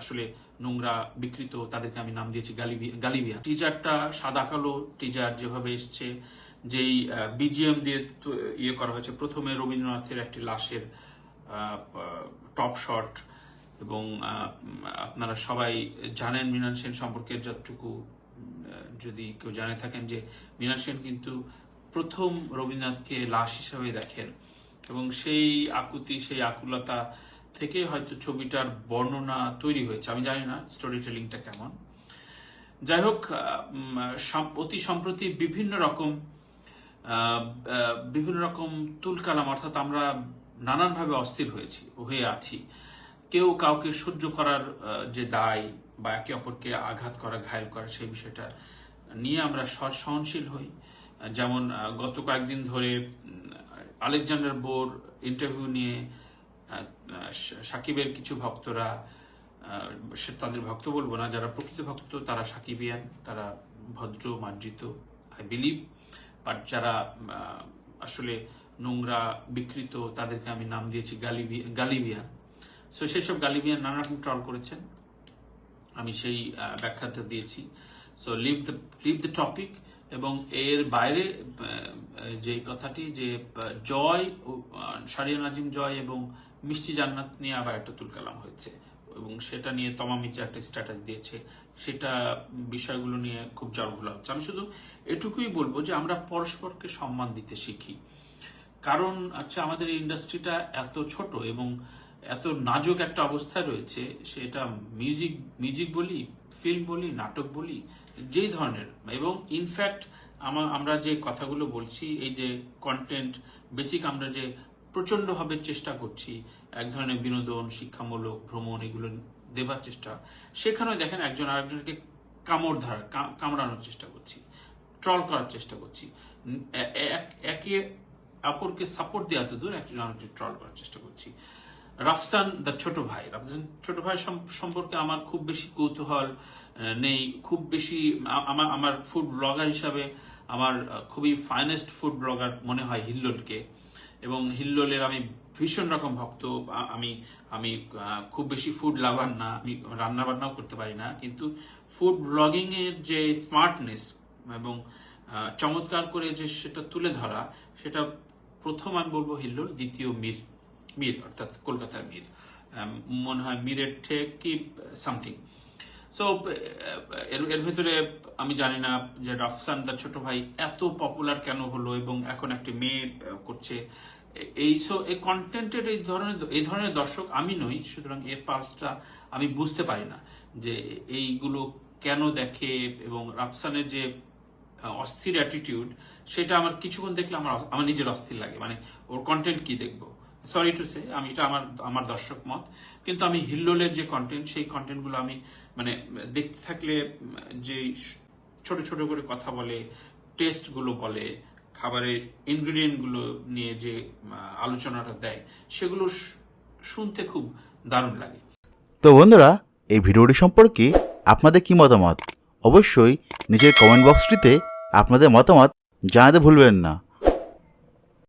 আসলে নোংরা বিকৃত, তাদেরকে আমি নাম দিয়েছি গালিবিয়া গালিবিয়া। টিজারটা সাদা কালো টিজার যেভাবে এসছে, যেই বিজিএম দিয়ে ইয়ে করা হয়েছে, প্রথমে রবীন্দ্রনাথের একটি লাশের টপ শট এবং আপনারা সবাই জানেন মৃণাল সেন সম্পর্কে যতটুকু যদি কেউ জানে থাকেন যে মৃণাল সেন কিন্তু প্রথম রবীন্দ্রনাথকে লাশ হিসাবে দেখেন এবং সেই আকুতি, সেই আকুলতা থেকে হয়তো ছবিটার বর্ণনা তৈরি হয়েছে। আমি জানি না স্টোরি টেলিংটা কেমন। যাই হোক অতি সম্প্রতি বিভিন্ন রকম বিভিন্ন রকম তুলকালাম অর্থাৎ আমরা নানানভাবে অস্থির হয়েছি, হয়ে আছি। কেউ কাউকে সহ্য করার যে দায় বা একে অপরকে আঘাত করা, ঘায়ল করা, সেই বিষয়টা নিয়ে আমরা সহনশীল হই। যেমন গত কয়েকদিন ধরে আলেকজান্ডার বোর ইন্টারভিউ নিয়ে সাকিবের কিছু ভক্তরা সে তাদের ভক্ত বলব না, যারা প্রকৃত ভক্ত, তারা সাকিবিয়ান, তারা ভদ্র, মার্জিত আই বিলিভ বাট যারা আসলে নোংরা, বিকৃত, তাদেরকে আমি নাম দিয়েছি গালিবি, গালিবিয়ান। সো সেসব গালিবিয়ান নানা রকম ট্রল করেছেন। আমি সেই ব্যাখ্যাটা দিয়েছি। So leave the leave the topic এবং এর বাইরে যে কথাটি যে জয় সারিয়া নাজিম জয় এবং মিষ্টি জান্নাত নিয়ে আবার একটা তুলকালাম হয়েছে। এবং সেটা নিয়ে তমামিচা একটা স্ট্যাটাস দিয়েছে। সেটা বিষয়গুলো নিয়ে খুব জলঘোলা হচ্ছে। আমি শুধু এটুকুই বলব যে আমরা পরস্পরকে সম্মান দিতে শিখি। কারণ আচ্ছা আমাদের ইন্ডাস্ট্রিটা এত ছোট এবং এত নাজুক একটা অবস্থায় রয়েছে, সেটা মিউজিক মিউজিক বলি ফিল্ম বলি, নাটক বলি, যেই ধরনের। এবং ইনফ্যাক্ট আমরা যে কথাগুলো বলছি, এই যে কন্টেন্ট বেসিক আমরা যে প্রচন্ডভাবে চেষ্টা করছি, এক ধরনের বিনোদন, শিক্ষামূলক, ভ্রমণ এগুলো দেবার চেষ্টা। সেখানেও দেখেন একজন আরেকজনকে কামড় ধরা কামড়ানোর চেষ্টা করছি, ট্রল করার চেষ্টা করছি। একে অপরকে সাপোর্ট দেওয়া তো দূর, একজন আরেকজন ট্রল করার চেষ্টা করছি। রাফসান দ্য ছোট ভাই, রাফসান ছোট ভাই সম্পর্কে আমার খুব বেশি কৌতূহল নেই। খুব বেশি আমার আমার ফুড ব্লগার হিসাবে আমার খুবই ফাইনেস্ট ফুড ব্লগার মনে হয় হিল্লোলকে। এবং হিল্লোলের আমি ভীষণ রকম ভক্ত আমি আমি খুব বেশি ফুড লাভার না, আমি রান্না বান্নাও করতে পারি না, কিন্তু ফুড ব্লগিং এর যে স্মার্টনেস এবং চমৎকার করে যে সেটা তুলে ধরা, সেটা প্রথম আমি বলব হিল্লোল, দ্বিতীয় মীর মীর, অর্থাৎ কলকাতার মীর মনে হয় মীরের কি সামথিং সো এর এর ভেতরে আমি জানি না যে রাফসান তার ছোট ভাই এত পপুলার কেন হলো এবং এখন একটি মেয়ে করছে। এই সো এই কন্টেন্টের এই ধরনের এই ধরনের দর্শক আমি নই, সুতরাং এর পালসটা আমি বুঝতে পারি না যে এইগুলো কেন দেখে এবং রাফসানের যে অস্থির অ্যাটিটিউড সেটা আমার কিছুক্ষণ দেখলে আমার আমার নিজের অস্থির লাগে। মানে ওর কন্টেন্ট কি দেখব? সরি টু সে আমি এটা আমার আমার দর্শক মত। কিন্তু আমি হিল্লোলের যে কন্টেন্ট সেই কন্টেন্টগুলো আমি মানে দেখতে থাকলে, যে ছোট ছোট করে কথা বলে টেস্টগুলো বলে, খাবারের ইনগ্রিডিয়েন্টগুলো নিয়ে যে আলোচনাটা দেয়, সেগুলো শুনতে খুব দারুণ লাগে। তো বন্ধুরা, এই ভিডিওটি সম্পর্কে আপনাদের কি মতামত? অবশ্যই নিজের কমেন্ট বক্সটিতে আপনাদের মতামত জানাতে ভুলবেন না।